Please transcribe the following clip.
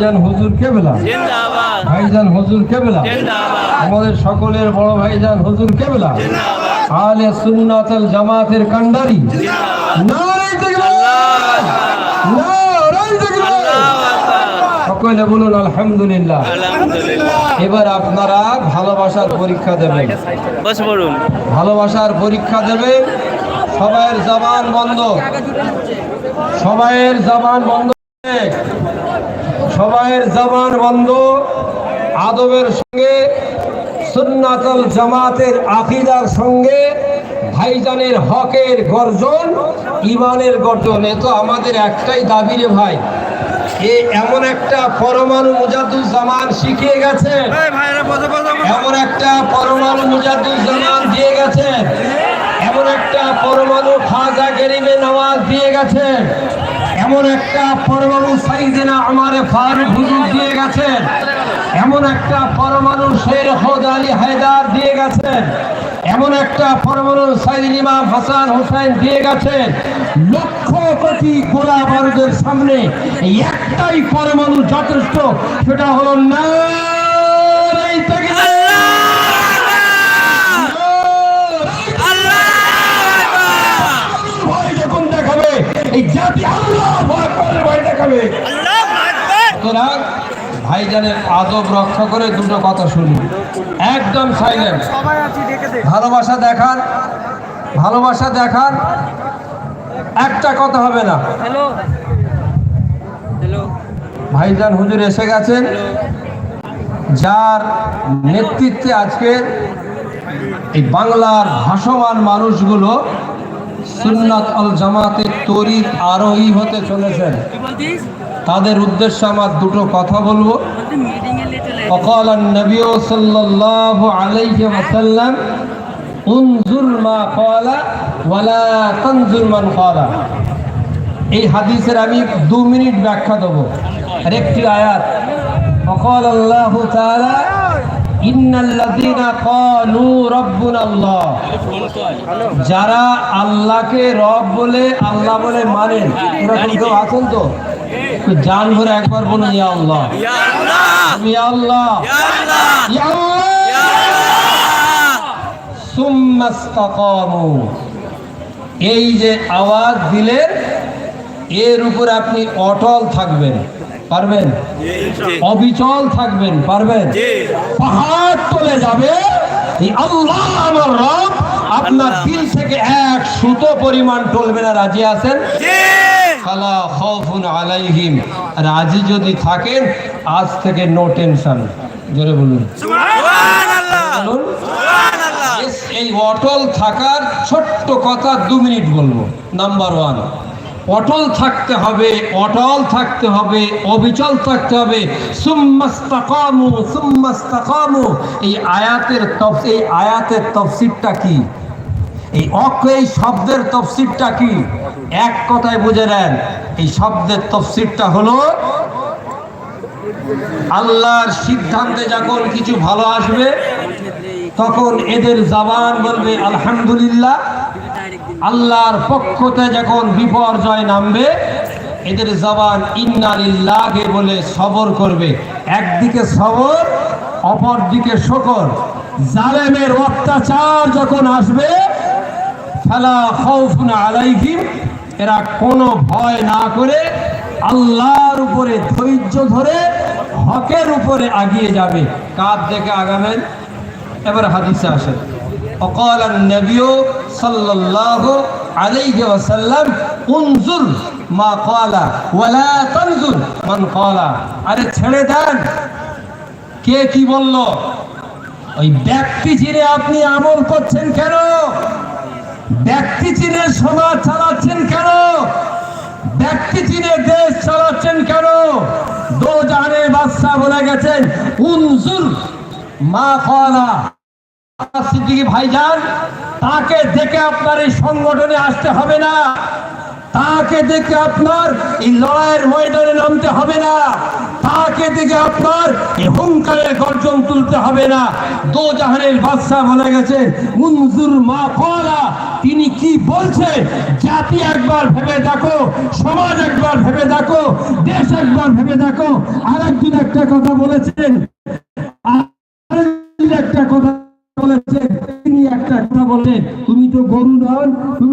ভাইজান হুজুর কেবলা জিন্দাবাদ। ভাইজান হুজুর কেবলা জিন্দাবাদ। আমাদের সকলের বড় ভাইজান হুজুর কেবলা আলে সুন্নাতাল জামাতের কান্ডারি! সকলে বলুন আলহামদুলিল্লাহ। আলহামদুলিল্লাহ। এবার আপনারা ভালোবাসার পরীক্ষা দেবেন। ভালোবাসার পরীক্ষা দেবে সবাইয়ের জবান বন্ধ। সবাইয়ের জবান বন্ধ। সবাইয়ের জবান বন্ধ। আদবের সঙ্গে, সুন্নাতল জামাতের আকিদার সঙ্গে, ভাইজানের হকের গর্জন ইমানের গর্জন। এ তো আমাদের একটাই দাবি রে ভাই। এ এমন একটা পরমাণু মুজাদুল জামান শিখিয়ে গেছে। এমন একটা পরমাণু মুজাদুল জামান দিয়ে গেছেন এমন একটা পরমাণু খাজা গরিবে নামাজ দিয়ে গেছেন এমন একটা পরমাণু সাইদিনা আমারে ফারুক হুজুর দিয়ে গেছেন। এমন একটা পরমাণু শের হদ আলী হায়দার দিয়ে গেছেন। এমন একটা পরমাণু সাইদিন ইমাম হাসান হোসেন দিয়ে গেছেন। লক্ষ কোটি গোলা বারুদের সামনে একটাই পরমাণু যথেষ্ট, সেটা হলো না এই জাতি আল্লাহ ভয় ভয় দেখাবে। সুতরাং ভাইজানের আদব রক্ষা করে দুটো কথা শুনি একদম সাইলেন্ট ভালোবাসা দেখান ভালোবাসা দেখান একটা কথা হবে না। হ্যালো। হ্যালো। ভাইজান হুজুর এসে গেছেন যার নেতৃত্বে আজকে এই বাংলার ভাসমান মানুষগুলো সুন্নাত আল জামাতের তরির আরোহী হতে চলেছেন কি বলতিস তাদের উদ্দেশ্যে আমার দুটো কথা বলবো বলতে মিটিং এ লেটে وقال النبي صلى الله عليه وسلم انظر ما قال ولا تنظر من قال এই হাদিসের আমি দু মিনিট ব্যাখ্যা দেব আর একটি আয়াত وقال الله تعالى যারা আল্লাহকে রব বলে, আল্লাহ বলে মানেন কেউ আছেন তো? জান ভরে একবার বলুন আল্লাহ। ইয়া আল্লাহ। ইয়া আল্লাহ। এই যে আওয়াজ দিলেন এর উপর আপনি অটল থাকবেন। পারবেন? অবিচল থাকবেন পারবেন? পাহাড় চলে যাবে। এই আল্লাহ আমার রব আপনার দিল থেকে এক সুতো পরিমাণ টলবে না রাজি আছেন? ফালা খাউফুন আলাইহিম। রাজি যদি থাকেন আজ থেকে নো টেনশন জোরে বলুন। এই অটল থাকার ছোট্ট কথা দু মিনিট বলব। নাম্বার ওয়ান অটল থাকতে হবে, অটল থাকতে হবে, অবিচল থাকতে হবে। সুম্মাস্তাকামু সুম্মাস্তাকামু। এই আয়াতের তফ এই আয়াতের তফসিরটা কি? এই অক্ষ এই শব্দের তফসিরটা কি? এক কথায় বুঝে নেন, এই শব্দের তফসিরটা হলো, আল্লাহর সিদ্ধান্তে যখন কিছু ভালো আসবে, তখন এদের জবান বলবে, আলহামদুলিল্লাহ। আল্লাহর পক্ষতে যখন বিপর্যয় নামবে, এদের জবান ইন্নালিল্লাহকে বলে সবর করবে। একদিকে সবর অপর দিকে শকর। জালেমের অত্যাচার যখন আসবে, ফালা খাউফুন আলাইহিম, এরা কোনো ভয় না করে আল্লাহর উপরে ধৈর্য ধরে হকের উপরে আগিয়ে যাবে। কার দেখে আগাবেন? এবার হাদিসে আসেন। وقال النبي صلى الله عليه وسلم انظر ما قال ولا تنظر من قال আরে ছেড়ে দেন কে কি বলল ওই ব্যক্তি চিনে আপনি আমল করছেন কেন ব্যক্তি চিনে সমাজ চালাচ্ছেন কেন ব্যক্তি চিনে দেশ চালাচ্ছেন কেন দো জানে বাদশা বলে গেছেন উনজুর মা কলা তাকে দেখে আপনার এই সংগঠনে আসতে হবে না। তাকে দেখে আপনার এই লড়াইয়ের ময়দানে নামতে হবে না। তাকে দিকে আপনার এই হুঙ্কারের গর্জন তুলতে হবে না। দো জাহানের বাদশাহ বলে গেছে। মুনজুর মা তিনি কি বলছে? জাতি একবার ভেবে দেখো, সমাজ একবার ভেবে দেখো, দেশ একবার ভেবে দেখো। আর একদিন একটা কথা বলেছেন আরেকদিন একটা